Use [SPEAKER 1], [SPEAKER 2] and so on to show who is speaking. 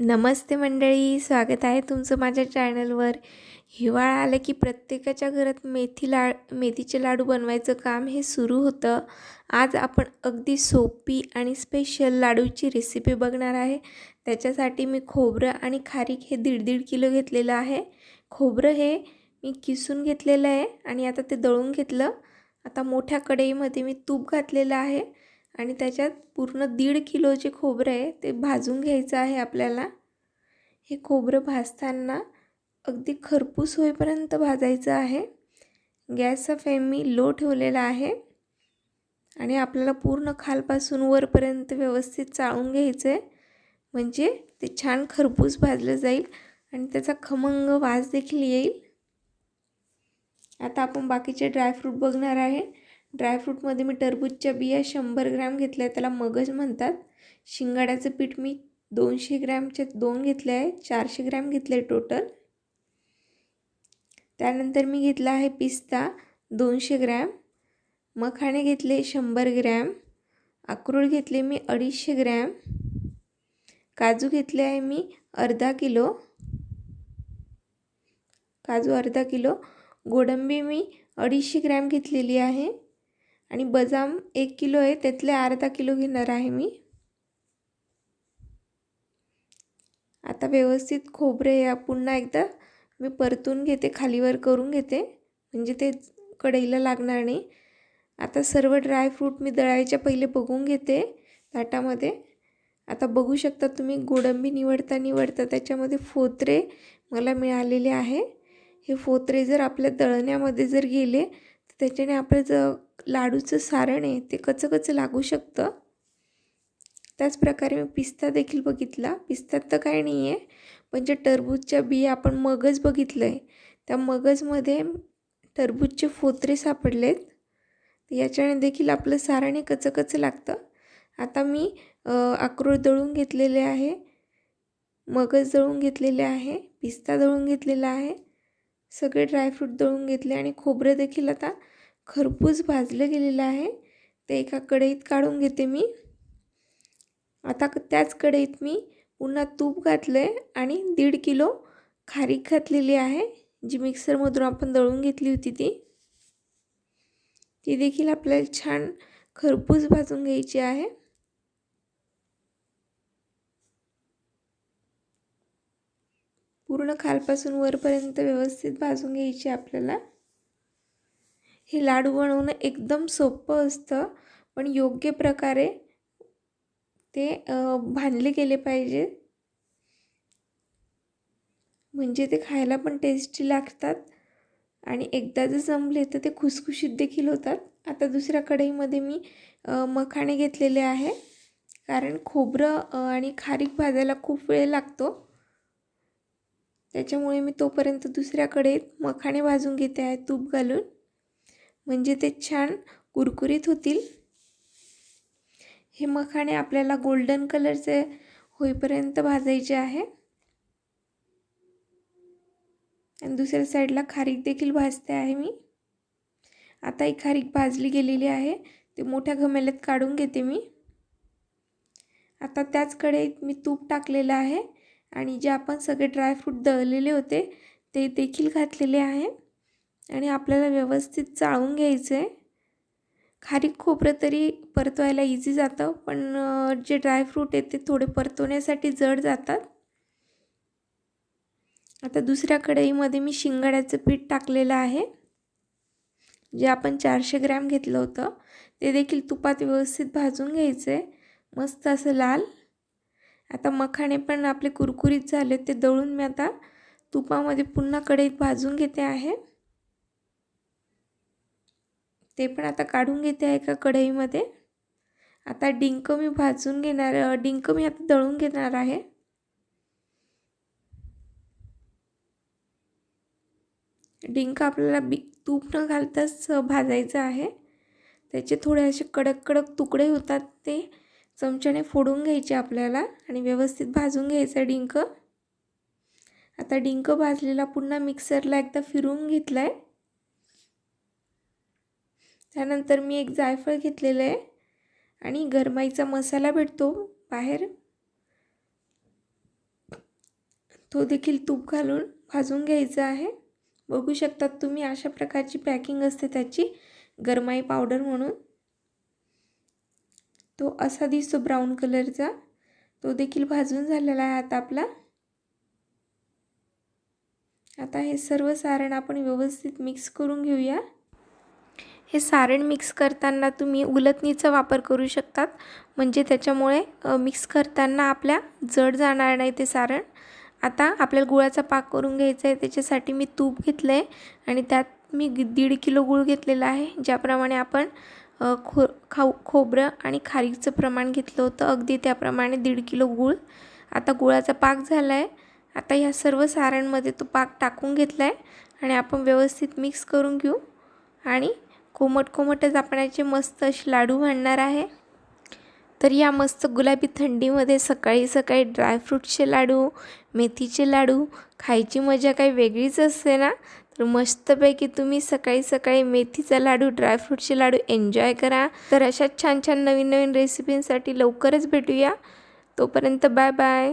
[SPEAKER 1] नमस्ते मंडळी स्वागत आहे तुमचं माझ्या चॅनलवर. हिवाळा आलं की प्रत्येकाच्या घरात मेथी ला मेथीचे लाडू बनवायचं काम हे सुरू होतं. आज आपण अगदी सोपी आणि स्पेशल लाडूची रेसिपी बघणार आहे. त्याच्यासाठी मी खोबरं आणि खारीक हे दीड दीड किलो घेतलेलं आहे. खोबरं हे मी किसून घेतलेलं आहे आणि आता ते दळून घेतलं. आता मोठ्या कढईमध्ये मी तूप घातलेलं आहे. आणि त्याच्यात पूर्ण दीड किलो जे खोबरं आहे ते भाजून घ्यायचं आहे आपल्याला. हे खोबरं भाजताना अगदी खरपूस होईपर्यंत भाजायचं आहे. गॅसचा फ्लेम मी लो ठेवलेला आहे. आणि आपल्याला पूर्ण खालपासून वरपर्यंत व्यवस्थित चाळून घ्यायचं आहे म्हणजे ते छान खरपूस भाजलं जाईल आणि त्याचा खमंग वास देखील येईल. आता आपण बाकीचे ड्रायफ्रूट बघणार आहे. ड्रायफ्रूटमध्ये मी टरबूजच्या बिया शंभर ग्रॅम घेतल्या त्याला मगज म्हणतात. शिंगाड्याचं पीठ मी दोनशे ग्रॅमचे दोन घेतले आहे. चारशे ग्रॅम घेतले टोटल त्यानंतर मी घेतला आहे पिस्ता दोनशे ग्रॅम. मखाणे घेतले शंभर ग्रॅम. अक्रोड घेतले मी अडीचशे ग्रॅम. काजू घेतले आहे मी अर्धा किलो. काजू अर्धा किलो. गोडंबी मी अडीचशे ग्रॅम घेतलेली आहे. आणि बदाम एक किलो आहे त्यातले अर्धा किलो घेणार आहे मी. आता व्यवस्थित खोबरे या पुन्हा एकदा मी परतून घेते खालीवर करून घेते. म्हणजे ते कढईला लागणार नाही. आता सर्व ड्रायफ्रूट मी दळायच्या पहिले बघून घेते ताटामध्ये. आता बघू शकता तुम्ही गोडंबी निवडता निवडता त्याच्यामध्ये फोत्रे मला मिळालेले आहे. हे फोत्रे जर आपल्या दळण्यामध्ये जर गेले तर त्याच्याने आपलं ज लाडूचं सारण आहे ते कचं लागू शकतं. त्याचप्रकारे मी पिस्ता देखील बघितला. पिस्त्यात तर काही नाही आहे पण जे टरबूजच्या बिया आपण मगज बघितलं आहे त्या मगजमध्ये टरबूजचे फोत्रे सापडलेत. याच्याने देखील आपलं सारण हे कचं लागतं. आता मी अक्रोड दळून घेतलेले आहे. मगज दळून घेतलेले आहे पिस्ता दळून घेतलेला आहे. सगळे ड्रायफ्रूट दळून घेतले आणि खोबरं देखील आता खरपूस भाजलं गेलेलं आहे. ते एका कढईत काढून घेते मी. आता त्याच कढईत मी पुन्हा तूप घातलं आहे आणि दीड किलो खारीक घातलेली आहे. जी मिक्सरमधून आपण दळून घेतली होती ती. ती देखील आपल्याला छान खरपूस भाजून घ्यायची आहे. पूर्ण खालपासून वरपर्यंत व्यवस्थित भाजून घ्यायची आपल्याला. हे लाडू बनवणं एकदम सोपं असतं पण योग्य प्रकारे ते भांडले गेले पाहिजे. म्हणजे ते खायला पण टेस्टी लागतात आणि एकदा जर जमले तर ते खुसखुशीत देखील होतात. आता दुसऱ्या कढईमध्ये मी मखाणे घेतलेले आहे. कारण खोबरं आणि खारीक भाजायला खूप वेळ लागतो. त्याच्यामुळे मी तोपर्यंत दुसऱ्या कढईत मखाणे भाजून घेते आहे तूप घालून. म्हणजे ते छान कुरकुरीत होतील. हे मखाणे आपल्याला गोल्डन कलरचे होईपर्यंत भाजायचे आहे. आणि दुसऱ्या साईडला खारीक देखील भाजते आहे मी. आता ही खारीक भाजली गेलेली आहे. ते मोठ्या घमेल्यात काढून घेते मी. आता त्याच कढईत मी तूप टाकलेलं आहे. आणि जे आपण सगळे ड्रायफ्रूट दळलेले होते ते देखील घातलेले आहे. आणि आपल्याला व्यवस्थित चाळून घ्यायचं. आहे खारीक खोबरं तरी परतवायला इझी जातं पण जे ड्रायफ्रूट आहेत ते थोडे परतवण्यासाठी जड जातात. आता दुसऱ्या कढईमध्ये मी शिंगाड्याचं पीठ टाकलेलं आहे. जे आपण चारशे ग्रॅम घेतलं होतं ते देखील तुपात व्यवस्थित भाजून घ्यायचं. आहे मस्त असं लाल. आता मखाणे पण आपले कुरकुरीत झाले ते दळून मी आता तुपामध्ये पुन्हा कढईत भाजून घेते आहे. ते पण आता काढून घेते आहे एका कढईमध्ये? आता डिंक मी भाजून घेणार डिंक मी आता दळून घेणार आहे. डिंक आपल्याला बी तूप न घालताच भाजायचं आहे. त्याचे थोडे असे कडक कडक तुकडे होतात ते चमच्याने फोडून घ्यायचे आपल्याला आणि व्यवस्थित भाजून घ्यायचं डिंक. आता डिंक भाजलेला पुन्हा मिक्सरला एकदा फिरून घेतला आहे त्यानंतर मी एक जायफळ घेतलेलं आहे आणि गरमाईचा मसाला भेटतो बाहेर. तो देखील तूप घालून भाजून घ्यायचा आहे. बघू शकतात तुम्ही अशा प्रकारची पॅकिंग असते त्याची गरमाई पावडर म्हणून. तो असा दिसतो ब्राऊन कलरचा. तो देखील भाजून झालेला आहे आता आपला. आता हे सर्व सारण आपण व्यवस्थित मिक्स करून घेऊया. हे सारण मिक्स करताना तुम्ही उलथणीचा वापर करू शकतात. म्हणजे त्याच्यामुळे मिक्स करताना आपल्या जड जाणार नाही ते सारण. आता आपल्याला गुळाचा पाक करून घ्यायचा आहे. त्याच्यासाठी मी तूप घेतलं आहे आणि त्यात मी दीड किलो गुळ घेतलेला आहे. ज्याप्रमाणे आपण खो खाऊ खोबरं आणि खारीचं प्रमाण घेतलं होतं. अगदी त्याप्रमाणे दीड किलो गूळ. आता गुळाचा पाक झाला आहे आता ह्या सर्व सारणमध्ये तो पाक टाकून घेतला आहे आणि आपण व्यवस्थित मिक्स करून घेऊ. आणि कोमट कोमटच आपण याचे मस्त असे लाडू म्हणणार आहे. तर या मस्त गुलाबी थंडीमध्ये सकाळी सकाळी ड्रायफ्रूटचे लाडू मेथीचे लाडू खायची मजा काही वेगळीच असते ना? तर मस्तपैकी तुम्ही सकाळी सकाळी मेथीचा लाडू ड्रायफ्रूटचे लाडू एन्जॉय करा. तर अशाच छान छान नवीन नवीन रेसिपींसाठी लवकरच भेटूया. तोपर्यंत बाय बाय